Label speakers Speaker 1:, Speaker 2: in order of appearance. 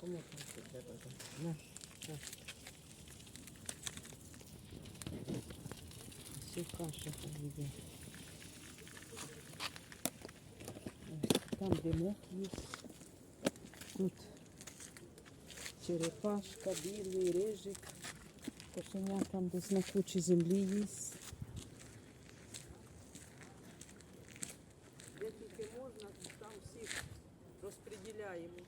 Speaker 1: Кому там треба. да. На, на. Все каша там йде. Ось Там димок є. Тут черепашка, білий рижик. Кошеня там десь на кучі землі їсть. Де тільки можна, там всіх розподіляємо.